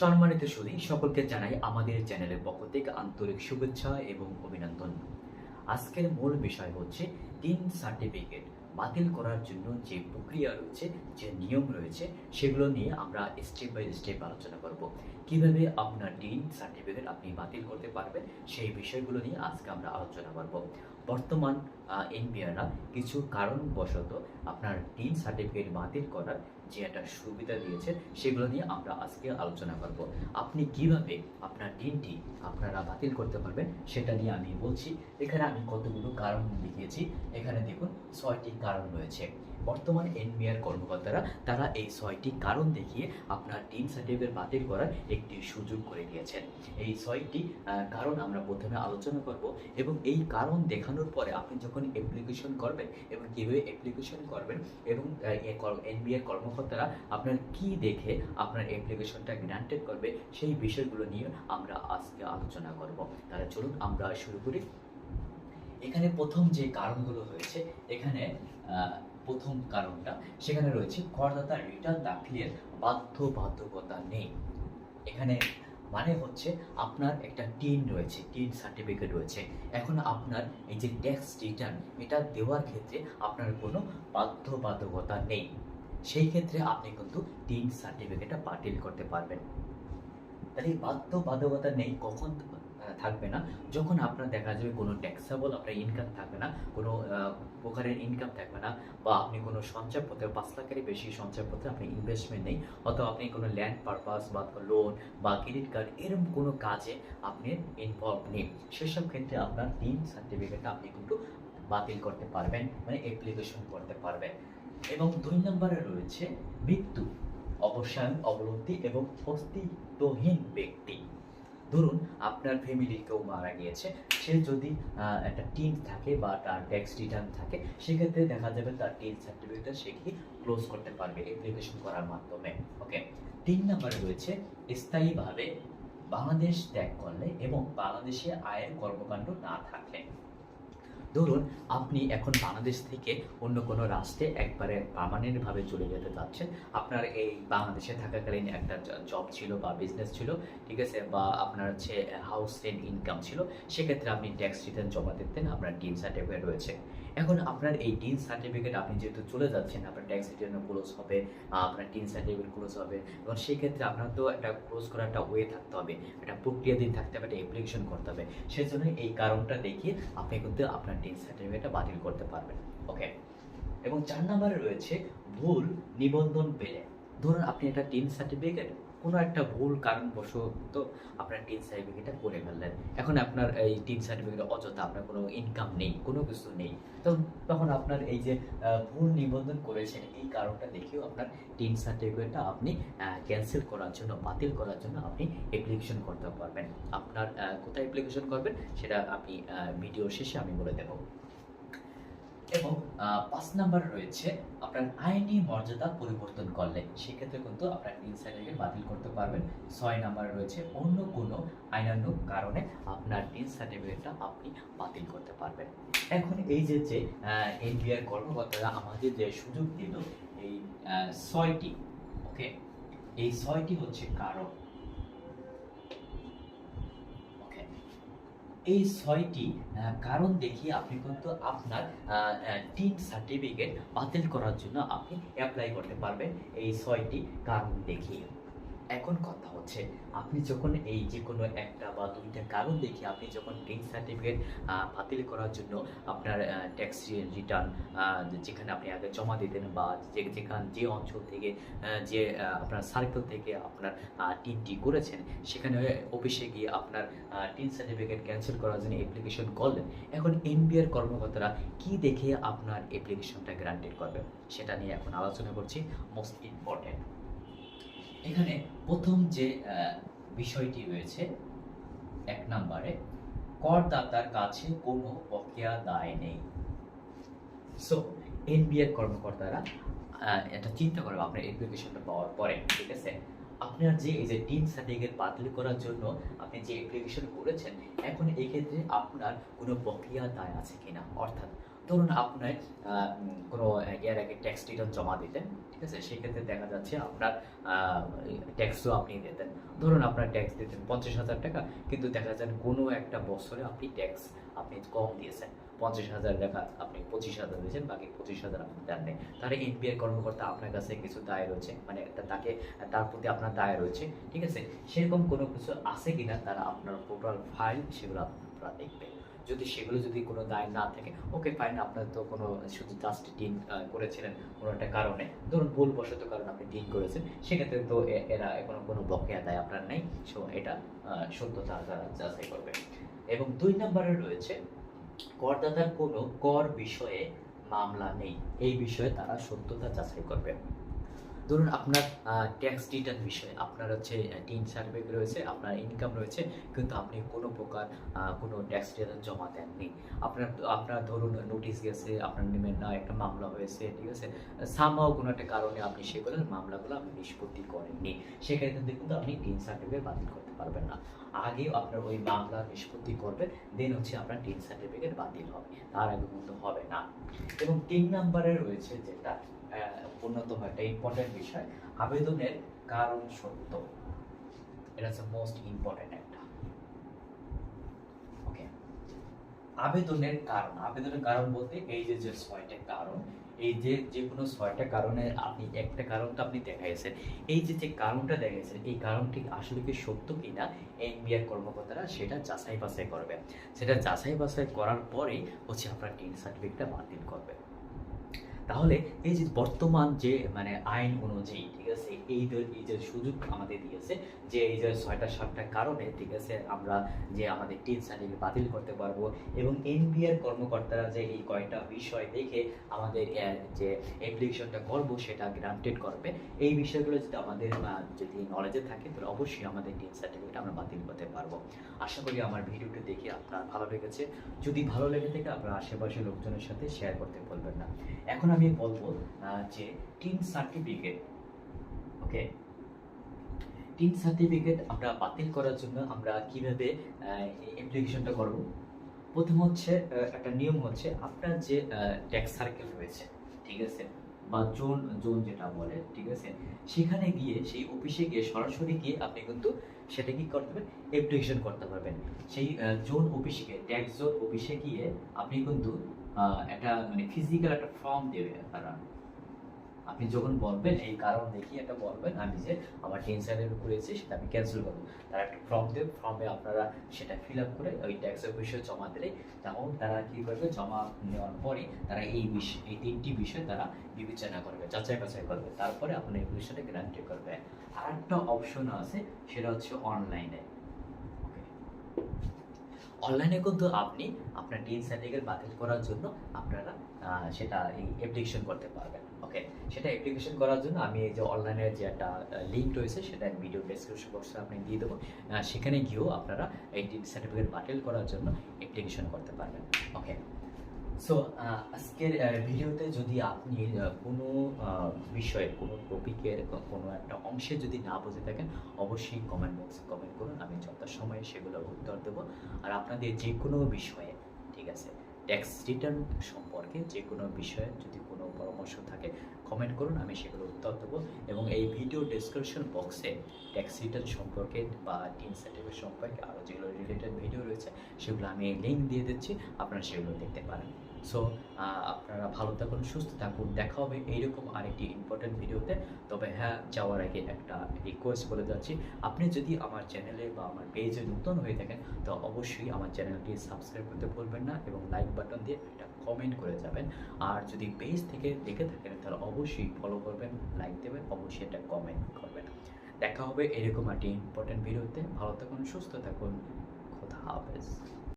সম্মানিত সুদী সকলকে জানাই আমাদের চ্যানেলের পক্ষ থেকে আন্তরিক শুভেচ্ছা এবং অভিনন্দন। আজকের মূল বিষয় হচ্ছে তিন সার্টিফিকেট বাতিল করার জন্য যে প্রক্রিয়া রয়েছে, যে নিয়ম রয়েছে, সেগুলো নিয়ে আমরা স্টেপ বাই স্টেপ আলোচনা করব। কীভাবে আপনার ডিন সার্টিফিকেট আপনি বাতিল করতে পারবেন, সেই বিষয়গুলো নিয়ে আজকে আমরা আলোচনা করব। বর্তমান এনবিআররা কিছু কারণবশত আপনার ডিন সার্টিফিকেট বাতিল করার যে একটা সুবিধা দিয়েছে, সেগুলো নিয়ে আমরা আজকে আলোচনা করব। আপনি কীভাবে আপনার ডিনটি আপনারা বাতিল করতে পারবেন, সেটা নিয়ে আমি বলছি। এখানে আমি কতগুলো কারণ দেখিয়েছি। এখানে দেখুন ছয়টি কারণ রয়েছে। বর্তমান এনবিআর কর্মকর্তারা তারা এই ছয়টি কারণ দেখিয়ে আপনার ডিন সার্টিফিকেট বাতিল করার একটি সুযোগ করে দিয়েছেন। এই ছয়টি কারণ আমরা প্রথমে আলোচনা করব এবং এই কারণ দেখানোর পরে আপনি যখন অ্যাপ্লিকেশন করবেন এবং কীভাবে অ্যাপ্লিকেশন করবেন এবং এনবিআর কর্মকর্তারা আপনার কি দেখে আপনার অ্যাপ্লিকেশনটা গ্রান্টেড করবে সেই বিষয়গুলো নিয়ে আমরা আজকে আলোচনা করব। তাহলে চলুন আমরা শুরু করি। এখানে প্রথম যে কারণগুলো রয়েছে এখানে প্রথম কারণটা। সেখানে রয়েছে করদাতা রিটার্ন দাখিলের বাধ্যবাধকতা নেই। এখানে মানে হচ্ছে আপনার একটা টিন রয়েছে টিন সার্টিফিকেট রয়েছে। এখন আপনার এই যে ট্যাক্স রিটার্ন এটা দেওয়ার ক্ষেত্রে আপনার কোনো বাধ্যবাধকতা নেই। সেই ক্ষেত্রে আপনি কিন্তু টিন সার্টিফিকেটটা বাতিল করতে পারবেন। তাহলে বাধ্যবাধকতা নেই কখন? থাকবে না। যখন আপনার দেখা যাবে কোনো ট্যাক্সেবল আপনার ইনকাম থাকবে না, কোনো প্রকারের ইনকাম থাকবে না, বা আপনি কোনো সঞ্চয়পত্রে পাঁচ লাখেরই বেশি সঞ্চয়পত্রে আপনি ইনভেস্টমেন্ট নেই, অথবা আপনি কোনো ল্যান্ড পারপাস বা লোন বা ক্রেডিট কার্ড এরকম কোনো কাজে আপনি ইনভলভ নেই। সেসব ক্ষেত্রে আপনার তিন সার্টিফিকেটটা আপনি কিন্তু বাতিল করতে পারবেন মানে অ্যাপ্লিকেশন করতে পারবেন। এবং দুই নম্বরে রয়েছে মৃত্যু অবসায়ন অবলব্ধি এবং অস্তিত্বহীন ব্যক্তি। ধরুন, আপনার ফ্যামিলি কেউ মারা গিয়েছে, সে যদি একটা টিন থাকে বা তার ট্যাক্স রিটার্ন থাকে, সেক্ষেত্রে দেখা যাবে তার টিন সার্টিফিকেটটা সে কি ক্লোজ করতে পারবে অ্যাপ্লিকেশন করার মাধ্যমে ওকে তিন নম্বরে রয়েছে, স্থায়ীভাবে বাংলাদেশ ত্যাগ করলে এবং বাংলাদেশে আয়ের কর্মকাণ্ড না থাকলে। ধরুন, আপনি এখন বাংলাদেশ থেকে অন্য কোনো রাষ্ট্রে একবারে পার্মানেন্টভাবে চলে যেতে চাচ্ছেন। আপনার এই বাংলাদেশে থাকাকালীন একটা জব ছিল বা বিজনেস ছিল, ঠিক আছে? বা আপনার হচ্ছে হাউস রেন্ট ইনকাম ছিল, সেক্ষেত্রে আপনি ট্যাক্স রিটার্ন জমা দিতেন, আপনার ডিন সার্টিফিকেট রয়েছে। এখন আপনার এই ডিন সার্টিফিকেট আপনি যেহেতু চলে যাচ্ছেন, আপনার ট্যাক্স রিটার্ন ক্লোজ হবে আপনার ডিন সার্টিফিকেট ক্লোজ হবে, এবং সেই ক্ষেত্রে আপনার তো একটা ক্লোজ করার একটা ওয়ে থাকতে হবে, একটা প্রক্রিয়া দিন থাকতে হবে, একটা অ্যাপ্লিকেশন করতে হবে। সেই জন্য এই কারণটা দেখিয়ে আপনি কিন্তু আপনার ডিন সার্টিফিকেটটা বাতিল করতে পারবেন। ওকে এবং চার নম্বরে রয়েছে ভুল নিবন্ধন পেলে। ধরুন আপনি একটা টিন সার্টিফিকেট কোনো একটা ভুল কারণবশত আপনার টিন সার্টিফিকেটটা করে ফেললেন। এখন আপনার এই টিন সার্টিফিকেট অযথা আপনার কোনো ইনকাম নেই, কোনো কিছু নেই। তখন তখন আপনার এই যে ভুল নিবন্ধন করেছেন, এই কারণটা দেখেও আপনার টিন সার্টিফিকেটটা আপনি ক্যান্সেল করার জন্য, বাতিল করার জন্য আপনি অ্যাপ্লিকেশন করতে পারবেন। আপনার কোথায় অ্যাপ্লিকেশন করবেন, সেটা আপনি ভিডিও শেষে আমি বলে দেবো। এবং পাঁচ নাম্বার রয়েছে, আপনার আইনি মর্যাদা পরিবর্তন করলে। সেক্ষেত্রে কিন্তু আপনার টিন সার্টিফিকেট বাতিল করতে পারবেন। ছয় নাম্বার রয়েছে, অন্য কোনো আইনান্য কারণে আপনার টিন সার্টিফিকেটটা আপনি বাতিল করতে পারবেন। এখন এই যে যে এনবিআর কর্মকর্তারা আমাদের যে সুযোগ দিল, এই ছয়টি ওকে এই ছয়টি হচ্ছে কারণ। এই ছয়টি কারণ দেখিয়ে আপনি কিন্তু আপনার টিন সার্টিফিকেট বাতিল করার জন্য আপনি অ্যাপ্লাই করতে পারবেন এই ছয়টি কারণ দেখিয়ে। এখন কথা হচ্ছে, আপনি যখন এই যে কোনো একটা বা দুইটা কারণ দেখিয়ে আপনি যখন টিন সার্টিফিকেট বাতিল করার জন্য আপনার ট্যাক্স রিটার্ন যেখানে আপনি আগে জমা দিতেন বা যে, যেখান, যে অঞ্চল থেকে যে আপনার সার্কেল থেকে আপনার টিনটি করেছেন, সেখানে অফিসে গিয়ে আপনার টিন সার্টিফিকেট ক্যান্সেল করার জন্য অ্যাপ্লিকেশন করলেন। এখন এনবিআর কর্মকর্তারা কি দেখে আপনার অ্যাপ্লিকেশনটা গ্রান্টেড করবে? সেটা নিয়ে এখন আলোচনা করছি। মোস্ট ইম্পর্টেন্ট এখানে প্রথম যে বিষয়টি রয়েছে, এক নম্বরে, করদাতার কাছে কোনো বকেয়া দায় নেই। সো এনবিআর কর্মকর্তারা এটা চিন্তা করবে আপনার অ্যাপ্লিকেশনটা পাওয়ার পরে, ঠিক আছে? আপনার যে, এই যে টিন সার্টিফিকেট বাতিল করার জন্য আপনি যে অ্যাপ্লিকেশন করেছেন, এখন এই ক্ষেত্রে আপনার কোনো বকেয়া দায় আছে কিনা? অর্থাৎ ধরুন আপনার কোনো এর আগে ট্যাক্স রিটার্ন জমা দিতেন, ঠিক আছে? সেক্ষেত্রে দেখা যাচ্ছে আপনার ট্যাক্সও আপনি দিতেন। ধরুন আপনার ট্যাক্স দিতেন পঞ্চাশ হাজার টাকা, কিন্তু দেখা যান কোনো একটা বছরে আপনি ট্যাক্স আপনি কম দিয়েছেন। পঞ্চাশ হাজার টাকা আপনি পঁচিশ হাজার দিয়েছেন, বাকি পঁচিশ হাজার আপনি দেন নেই তাহলে এনপিআর কর্মকর্তা আপনার কাছে কিছু দায় রয়েছে মানে তা- তাকে, তার প্রতি আপনার দায় রয়েছে, ঠিক আছে? সেরকম কোনো কিছু আছে কিনা তারা আপনার টোটাল ফাইল সেগুলো আপনারা দেখবে যদি সেগুলো যদি কোনো দায় না থাকে ওকে ফাইন আপনার তো কোনো শুধু জাস্ট ডিন করেছিলেন কোনো একটা কারণে। ধরুন ভুলবশত কারণে আপনি ডিন করেছেন, সেক্ষেত্রে তো এরা এখনও কোনো বকেয়া দায় আপনার নেই সো এটা সত্যতা তারা যাচাই করবে। এবং দুই নম্বরে রয়েছে, করদাতার কোনো কর বিষয়ে মামলা নেই, এই বিষয়ে তারা সত্যতা যাচাই করবে। ধরুন আপনার ট্যাক্স রিটার্ন বিষয়ে আপনার হচ্ছে টিন সার্টিফিকেট রয়েছে, আপনার ইনকাম রয়েছে, কিন্তু আপনি কোনো প্রকার কোনো ট্যাক্স রিটার্ন জমা দেননি। আপনার আপনার ধরুন নোটিশ গেছে, আপনার নেমে না একটা মামলা হয়েছে, ঠিক আছে? সামহাও কোনো একটা কারণে আপনি সেগুলো মামলাগুলো আপনি নিষ্পত্তি করেননি। সেক্ষেত্রে কিন্তু আপনি টিন সার্টিফিকেট বাতিল করতে পারবেন না। আগে আপনার ওই মামলা নিষ্পত্তি করবেন দেন হচ্ছে আপনার টিন সার্টিফিকেট বাতিল হবে। তার আগে কিন্তু হবে না। এবং তিন নাম্বারে রয়েছে যেটা আহ, অন্যতম একটা ইম্পর্টেন্ট বিষয়। আবেদনের কারণ সত্য। এটা হচ্ছে মোস্ট ইম্পর্টেন্ট একটা। ওকে আবেদনের কারণ। আবেদনের কারণ বলতে এই যে যে ছয়টা কারণ এই যে যে কোনো ছয়টা কারণে আপনি একটা কারণটা আপনি দেখাইছেন। এই যে যে কারণটা দেখাইছেন এই কারণটি আসলে কি সত্য কিনা এনবিআর কর্মকর্তারা সেটা যাচাই বাছাই করবে। সেটা যাচাই বাছাই করার পরেই হচ্ছে আপনার টিন সার্টিফিকেটটা বাতিল করবে। তাহলে এই যে বর্তমান যে মানে আইন অনুযায়ী, ঠিক আছে, এই এই যে সুযোগ আমাদের দিয়েছে, যে এই যে ছয়টা সাতটা কারণে, ঠিক আছে, আমরা যে আমাদের টিন সার্টিফিকেট বাতিল করতে পারব এবং এনবিআর কর্মকর্তারা যে এই কয়টা বিষয় দেখে আমাদের যে অ্যাপ্লিকেশনটা করব, সেটা গ্রান্টেড করবে। এই বিষয়গুলো যদি আমাদের যদি নলেজে থাকে, তাহলে অবশ্যই আমাদের টিন সার্টিফিকেট আমরা বাতিল করতে পারব। আশা করি আমার ভিডিওটি দেখে আপনার ভালো লেগেছে। যদি ভালো লেগে থাকে, আপনার আশেপাশের লোকজনের সাথে শেয়ার করতে বলবেন না। এখন আমি বলব যে TIN certificate okay TIN certificate আমরা বাতিল করার জন্য আমরা কীভাবে অ্যাপ্লিকেশনটা করব? প্রথম হচ্ছে একটা নিয়ম হচ্ছে আপনার যে ট্যাক্স সার্কেল রয়েছে, ঠিক আছে? বা জোন জোন যেটা বলে, ঠিক আছে? সেখানে গিয়ে, সেই অফিসে গিয়ে সরাসরি গিয়ে আপনি কিন্তু সেটা কি করতে পারবেন? অ্যাপ্লিকেশন করতে পারবেন। সেই জোন অফিসে গিয়ে ট্যাক্স জোন অফিসে গিয়ে আপনি কিন্তু একটা মানে ফিজিক্যাল একটা ফর্ম দেবে তারা। আপনি যখন বলবেন, এই কারণ দেখিয়ে একটা বলবেন আমি যে আমার টেনশনের করেছি সেটা আমি ক্যান্সেল করব। তারা একটা ফর্ম দেবে ফর্মে আপনারা সেটা ফিল আপ করে ওই ট্যাক্স অফিসে জমা দিলে তখন তারা কি করবে, জমা নেওয়ার পরে তারা এই বিষয় এই তিনটি বিষয় তারা বিবেচনা করবে, যাচাই বাছাই করবে। তারপরে আপনার এই বিষয়টা গ্যারান্টি করবে। আর একটা অপশন আছে, সেটা হচ্ছে অনলাইনে অনলাইনে কিন্তু আপনি আপনার টিন সার্টিফিকেট বাতিল করার জন্য আপনারা সেটা এই অ্যাপ্লিকেশন করতে পারবেন। ওকে সেটা অ্যাপ্লিকেশন করার জন্য আমি এই যে অনলাইনের যে একটা লিঙ্ক রয়েছে, সেটা ভিডিও ডেসক্রিপশন বক্সে আপনি দিয়ে দেবো। সেখানে গিয়েও আপনারা এই টিন সার্টিফিকেট বাতিল করার জন্য অ্যাপ্লিকেশন করতে পারবেন। ওকে সো আজকের ভিডিওতে যদি আপনি কোনো বিষয়ে, কোনো টপিকের কোনো একটা অংশে যদি না বুঝে থাকেন, অবশ্যই কমেন্ট বক্সে কমেন্ট করুন, আমি যথাসময়ে সেগুলোর উত্তর দেবো। আর আপনাদের যে কোনো বিষয়ে, ঠিক আছে ট্যাক্স রিটার্ন সম্পর্কে যে কোনো বিষয়ে যদি কোনো পরামর্শ থাকে কমেন্ট করুন, আমি সেগুলো উত্তর দেবো। এবং এই ভিডিও ডেসক্রিপশন বক্সে ট্যাক্স রিটার্ন সম্পর্কে বা টিন সার্টিফিকেট সম্পর্কে আরও যেগুলো রিলেটেড ভিডিও রয়েছে, সেগুলো আমি লিঙ্ক দিয়ে দিচ্ছি, আপনারা সেগুলো দেখতে পারেন। সো আপনারা ভালো থাকুন, সুস্থ থাকুন। দেখা হবে এইরকম আরেকটি ইম্পর্টেন্ট ভিডিওতে তবে হ্যাঁ যাওয়ার আগে একটা রিকোয়েস্ট বলে যাচ্ছি। আপনি যদি আমার চ্যানেলে বা আমার পেজে নতুন হয়ে থাকেন, তো অবশ্যই আমার চ্যানেলটি সাবস্ক্রাইব করতে ভুলবেন না এবং লাইক বাটন দিয়ে একটা কমেন্ট করে যাবেন। আর যদি পেজ থেকে দেখে থাকেন, তাহলে অবশ্যই ফলো করবেন লাইক দেবেন, অবশ্যই একটা কমেন্ট করবেন। দেখা হবে এরকম একটি ইম্পর্টেন্ট ভিডিওতে ভালো থাকুন, সুস্থ থাকুন। খোদা হাফেজ।